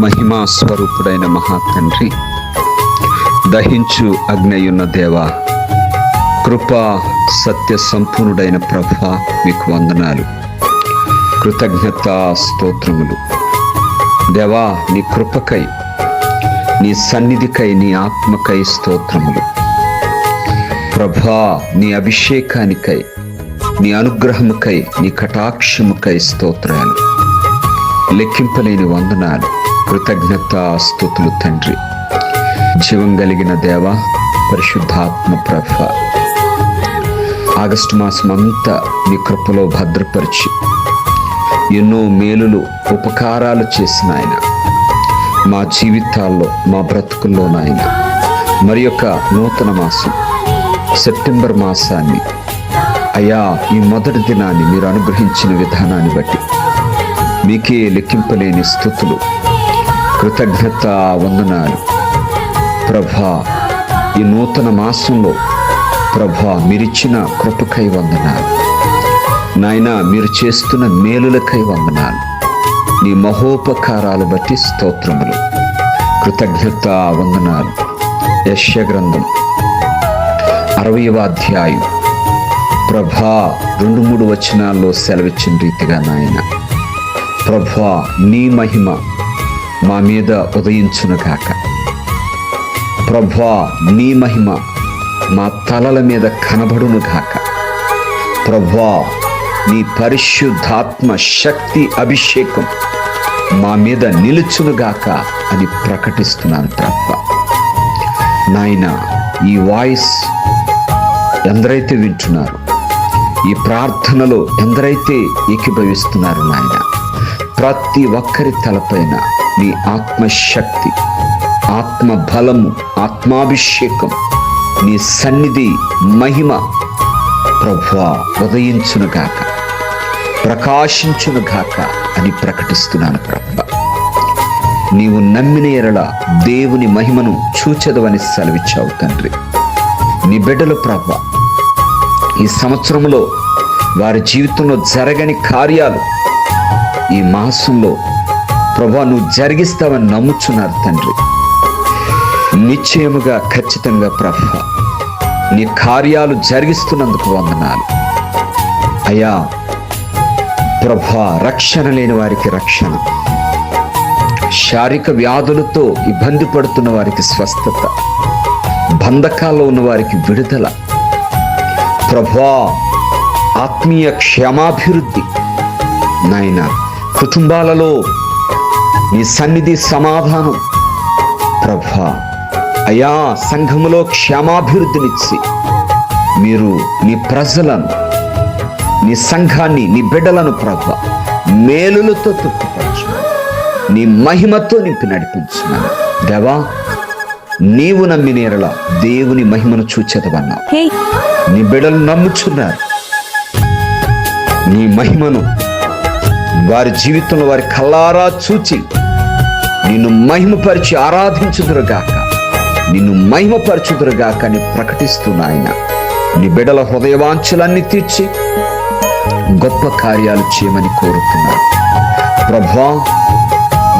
మహిమా స్వరూపుడైన మహాతండ్రి దహించు అగ్నయున్న దేవ కృపా సత్య సంపూర్ణుడైన ప్రభ మీకు వందనాలు. కృతజ్ఞత స్తోత్రములు. దేవా నీ కృపకై నీ సన్నిధికై నీ ఆత్మకై స్తోత్రములు. ప్రభా నీ అభిషేకానికై నీ అనుగ్రహముకై నీ కటాక్షముకై స్తోత్రాలు. లెక్కింపలేని వందనాలు. కృతజ్ఞత స్థుతులు తండ్రి. జీవం కలిగిన దేవ పరిశుద్ధాత్మ ప్రభ. ఆగస్టు మాసం అంతా మీ కృపలో భద్రపరిచి ఎన్నో మేలులు ఉపకారాలు చేసిన ఆయన. మా జీవితాల్లో మా బ్రతుకుల్లో నాయన మరి యొక్క నూతన మాసం సెప్టెంబర్ మాసాన్ని. అయా ఈ మొదటి దినాన్ని మీరు అనుగ్రహించిన విధానాన్ని బట్టి మీకే లెక్కింపలేని స్థుతులు కృతజ్ఞత వందనాలు. ప్రభా ఈ నూతన మాసంలో ప్రభా మీరిచ్చిన కృపకై వందనాలు. నాయన మీరు చేస్తున్న మేలులకై వందనాలు. నీ మహోపకారాలు బట్టి స్తోత్రములు. కృతజ్ఞత వందనాలు. యశ్య గ్రంథం అరవయవ అధ్యాయం ప్రభా రెండు మూడు వచనాల్లో సెలవిచ్చిన రీతిగా నాయన. ప్రభా నీ మహిమ మా మీద ఉదయించునుగాక ప్రభా నీ మహిమ మా తలల మీద కనబడునుగాక ప్రభా నీ పరిశుద్ధాత్మ శక్తి అభిషేకం మా మీద నిలుచునుగాక అని ప్రకటిస్తున్నాను ప్రభ నాయన ఈ వాయిస్ ఎందరైతే వింటున్నారు ఈ ప్రార్థనలో ఎందరైతే ఏకీభవిస్తున్నారు నాయన ప్రతి ఒక్కరి తలపైన నీ ఆత్మశక్తి ఆత్మ బలము ఆత్మాభిషేకం నీ సన్నిధి మహిమ ప్రభువా ఉదయించునుగాక ప్రకాశించునుగాక అని ప్రకటిస్తున్నాను ప్రభా. నీవు నమ్మిన ఎరల దేవుని మహిమను చూచెదవని సెలవిచ్చావు తండ్రి. నీ బిడ్డలు ప్రభ ఈ సంవత్సరంలో వారి జీవితంలో జరగని కార్యాలు ఈ మాసంలో ప్రభా నువ్వు జరిగిస్తావని నమ్ముచున్నారు తండ్రి. నిశ్చయముగా ఖచ్చితంగా ప్రభ నీ కార్యాలు జరిగిస్తున్నందుకు వందనాలు. అయ్యా ప్రభా రక్షణ లేని వారికి రక్షణ. శారీరక వ్యాధులతో ఇబ్బంది పడుతున్న వారికి స్వస్థత. బంధకాల్లో ఉన్న వారికి విడుదల. ప్రభా ఆత్మీయ క్షేమాభివృద్ధి. నాయనా కుటుంబాలలో నీ సన్నిధి సమాధానం. ప్రభా అయా సంఘములో క్షేమాభివృద్ధినిచ్చి మీరు నీ ప్రజలను నీ సంఘాన్ని నీ బిడ్డలను ప్రభ మేలులతో తృప్తిపరచు. నీ మహిమతో నింపి నడిపించున్నాను దేవా నీవు నమ్మిన ఎడల దేవుని మహిమను చూచెదవన్నావు. హే. నీ బిడ్డలు నమ్ముచున్నారు. నీ మహిమను వారి జీవితంలో వారి కల్లారా చూచి నిన్ను మహిమపరిచి ఆరాధించుదురుగాక. నిన్ను మహిమపరచుదురుగాక అని ప్రకటిస్తున్న ఆయన. నీ బిడల హృదయవాంఛలన్నీ తీర్చి గొప్ప కార్యాలు చేయమని కోరుతున్నాను. ప్రభా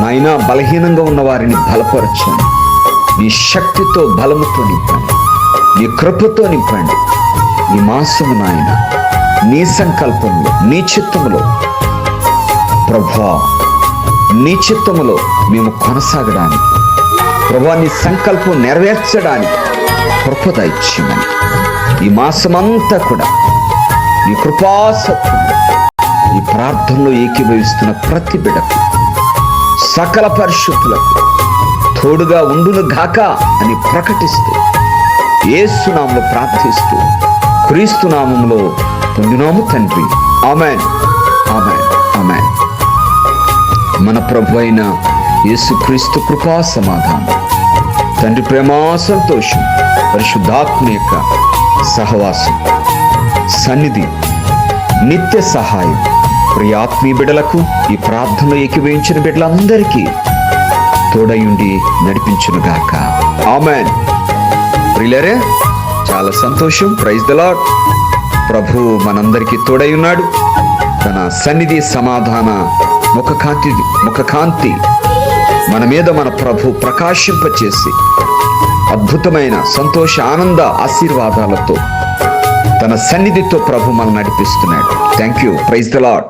నాయనా బలహీనంగా ఉన్న వారిని బలపరచండి. నీ శక్తితో బలముతో నింపండి. నీ కృపతో నింపండి. నీ మాసము నాయన నీ సంకల్పంలో నీ చిత్తములో ప్రభా నీ చిత్తములో మేము కొనసాగడానికి ప్రభా నీ సంకల్పం నెరవేర్చడానికి కృపద ఇచ్చిమని. ఈ మాసమంతా కూడా నీ కృపాసత్వం ఈ ప్రార్థనలో ఏకీభవిస్తున్న ప్రతి బిడకు సకల పరిశుద్ధులకు తోడుగా ఉండును గాక అని ప్రకటిస్తూ ఏసునామంలో ప్రార్థిస్తూ క్రీస్తు నామంలో పొందినాము తండ్రి. ఆమెన్. ఆమెన్. ఆమెన్. మన ప్రభు అయిన యేసుక్రీస్తు కృపా సమాధానం. తండ్రి ప్రేమా సంతోషం పరిశుద్ధాత్మ యొక్క సహవాసం సన్నిధి నిత్య సహాయం ప్రియాత్మీ బిడలకు ఈ ప్రార్థనలో ఎక్కివేయించిన బిడ్డలందరికీ తోడయుండి నడిపించునుగాక ఆమెన్. ప్రియులరే చాలా సంతోషం. ప్రైజ్ ద లాడ్ ప్రభు మనందరికీ తోడై ఉన్నాడు. తన సన్నిధి సమాధాన ముఖ కాంతి ముఖ కాంతి మన మీద మన ప్రభు ప్రకాశింపచేసి అద్భుతమైన సంతోష ఆనంద ఆశీర్వాదాలతో తన సన్నిధితో ప్రభు మనల్ని నడిపిస్తున్నాడు. Thank you praise the lord